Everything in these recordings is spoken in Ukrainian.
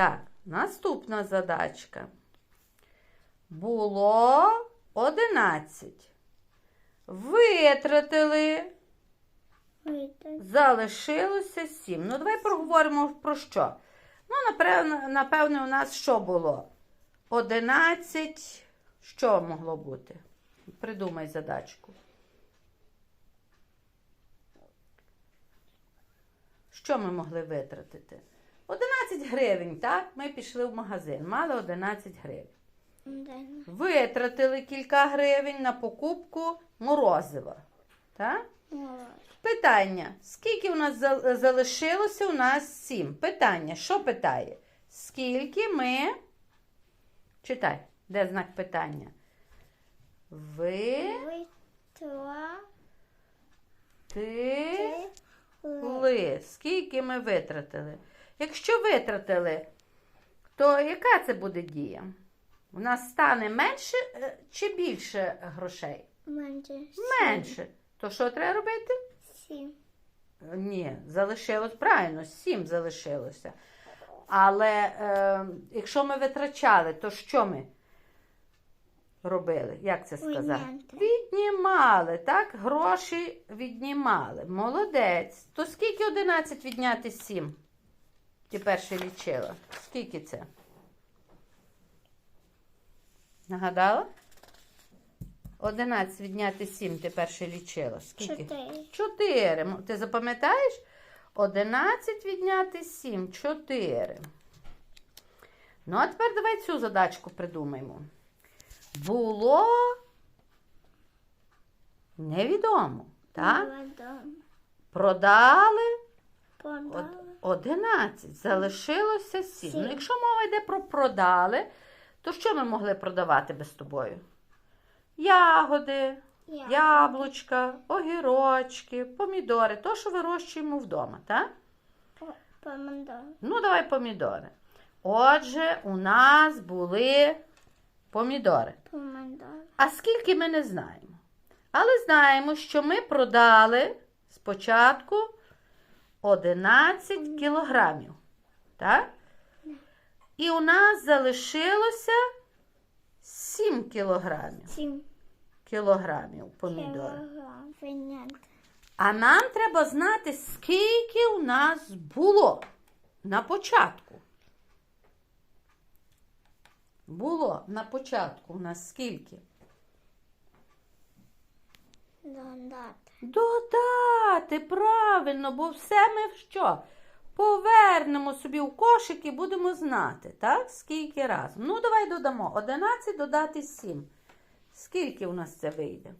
Так, наступна задачка. Було 11. Витратили, Витратили. залишилося 7. Ну, давай проговоримо про що. Ну, напевно, напевне, у нас що було? 11. Що могло бути? Придумай задачку. Що ми могли витратити? 11 гривень, так? Ми пішли в магазин, мали 11 гривень. Витратили кілька гривень на покупку морозива. Так? Питання: скільки у нас залишилося? У нас 7. Питання. Що питає? Скільки ми. Читай, де знак питання? Ви. Ти. Ли. Скільки ми витратили? Якщо витратили, то яка це буде дія? У нас стане менше е, чи більше грошей? Менше. Менше. То що треба робити? Сім. Ні, залишилось правильно, сім залишилося. Але е, якщо ми витрачали, то що ми робили? Як це сказати? Відняти. Віднімали, так? Гроші віднімали. Молодець. То скільки 11 відняти 7? Ти перше лічила. Скільки це? Нагадала? 11 відняти 7 ти перше лічила. Скільки? Чотири. 4. Ти запам'ятаєш? 11 відняти 7. 4. Ну, а тепер давай цю задачку придумаємо. Було невідомо. Так? Вода. Продали Подали. Од- 11. Залишилося 7. Ну, якщо мова йде про продали, то що ми могли продавати без тобою? Ягоди, Я. яблучка, огірочки, помідори, то, що вирощуємо вдома, так? Помидор. Ну, давай помідори. Отже, у нас були помідори. Помидор. А скільки ми не знаємо. Але знаємо, що ми продали спочатку 11 кілограмів. Так? І у нас залишилося 7 кілограмів. Сім. Кілограмів помідори. А нам треба знати, скільки у нас було на початку. Було на початку у нас скільки? Додати. Додати, правильно, бо все ми в що? Повернемо собі в кошик і будемо знати, так? Скільки разом. Ну, давай додамо. 11 додати 7. Скільки у нас це вийде?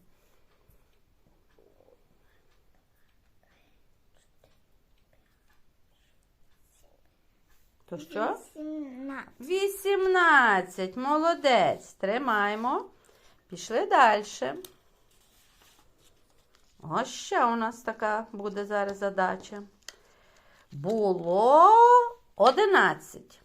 То що? Сімнадцять. 18. Молодець. Тримаємо. Пішли далі. Ось ще у нас така буде зараз задача. Було 11.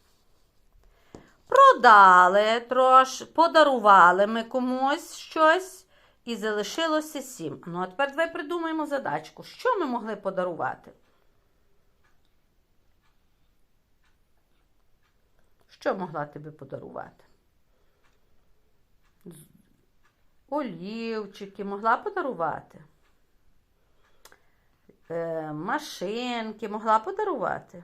Продали трош, подарували ми комусь щось і залишилося 7. Ну, а тепер давай придумаємо задачку. Що ми могли подарувати? Що могла тобі подарувати? Олівчики могла подарувати. Е, машинки могла подарувати.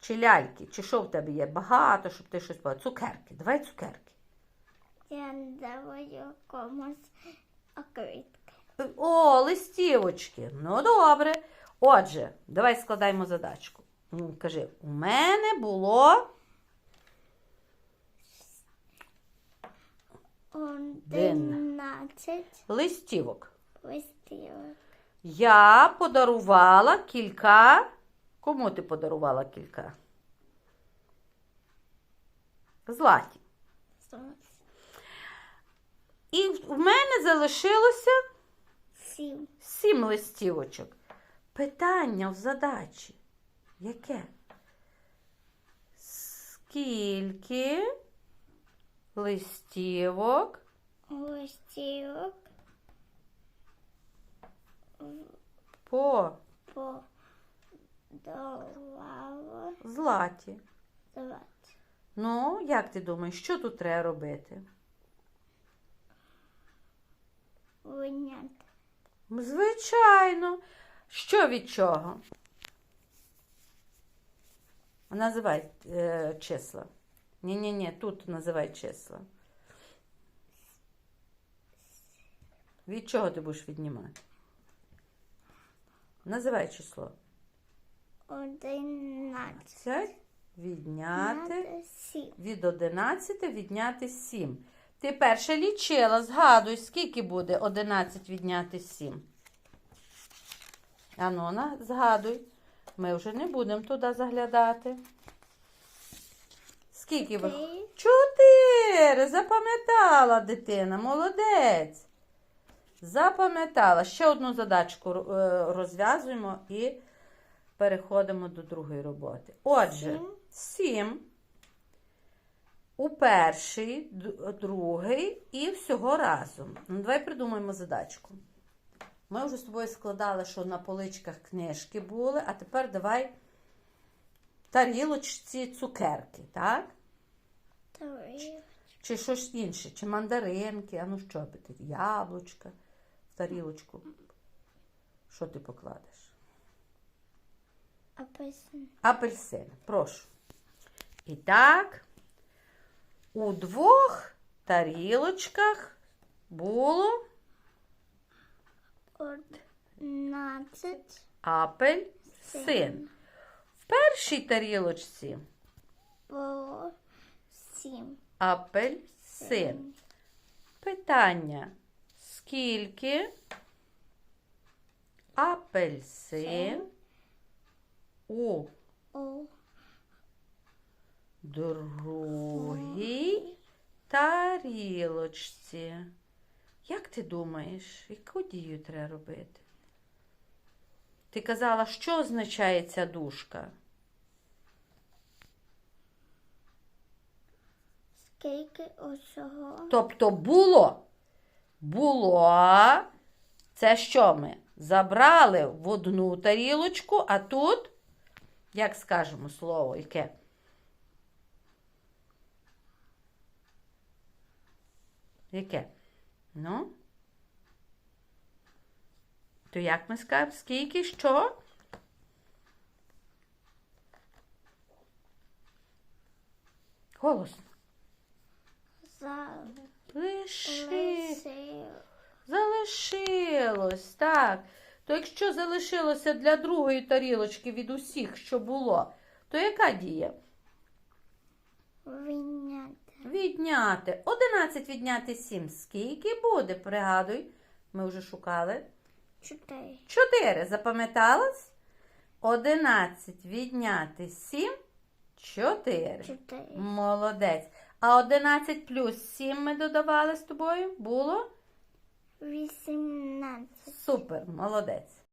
Чи ляльки, чи що в тебе є? Багато, щоб ти щось подарувала. Цукерки. Давай цукерки. Я даю комусь окритки. Е, О, листівочки. Ну, добре. Отже, давай складаємо задачку. Кажи, у мене було Одинадцять листівок. листівок. Я подарувала кілька. Кому ти подарувала кілька? Златі. І в мене залишилося Сім. сім листівочок. Питання в задачі. Яке? Скільки листівок Листівок по подавала златі? Давайте. Ну, як ти думаєш, що тут треба робити? Виняти. Звичайно. Що від чого? Називай е, числа. Ні-ні-ні, тут називай числа. Від чого ти будеш віднімати? Називай число. Одинадцять. Відняти. Сім. Від 11 відняти 7. Ти перше лічила, згадуй, скільки буде 11 відняти 7. Анона, згадуй. Ми вже не будемо туди заглядати. Скільки ви? Чотири. Запам'ятала дитина. Молодець. Запам'ятала. Ще одну задачку е, розв'язуємо і переходимо до другої роботи. Отже, Сім. 7 у перший, другий і всього разом. Ну, давай придумаємо задачку. Ми вже з тобою складали, що на поличках книжки були, а тепер давай тарілочці цукерки, так? Три. Чи щось інше, чи мандаринки, а ну що би ти, яблучка тарілочку. Що ти покладеш? Апельсин. Апельсин, прошу. І так, у двох тарілочках було Одинадцять. апельсин. В першій тарілочці Було сім. апельсин. Питання: скільки апельсин у другій тарілочці? Як ти думаєш, яку дію треба робити? Ти казала, що означає ця дужка? скільки усього? Тобто було. Було. Це що ми? Забрали в одну тарілочку, а тут, як скажемо слово, яке? Яке? Ну? То як ми скажемо? Скільки? Що? Голосно. Лиши. Залишилось, так. То якщо залишилося для другої тарілочки від усіх, що було, то яка дія? Виняти. Відняти. 11 відняти 7. Скільки буде? Пригадуй. Ми вже шукали. Чотири. 4. Запам'яталось? 11 відняти 7. 4. Чотири. Молодець. А 11 плюс 7 ми додавали з тобою? Було? Вісімнадцять. Супер, молодець.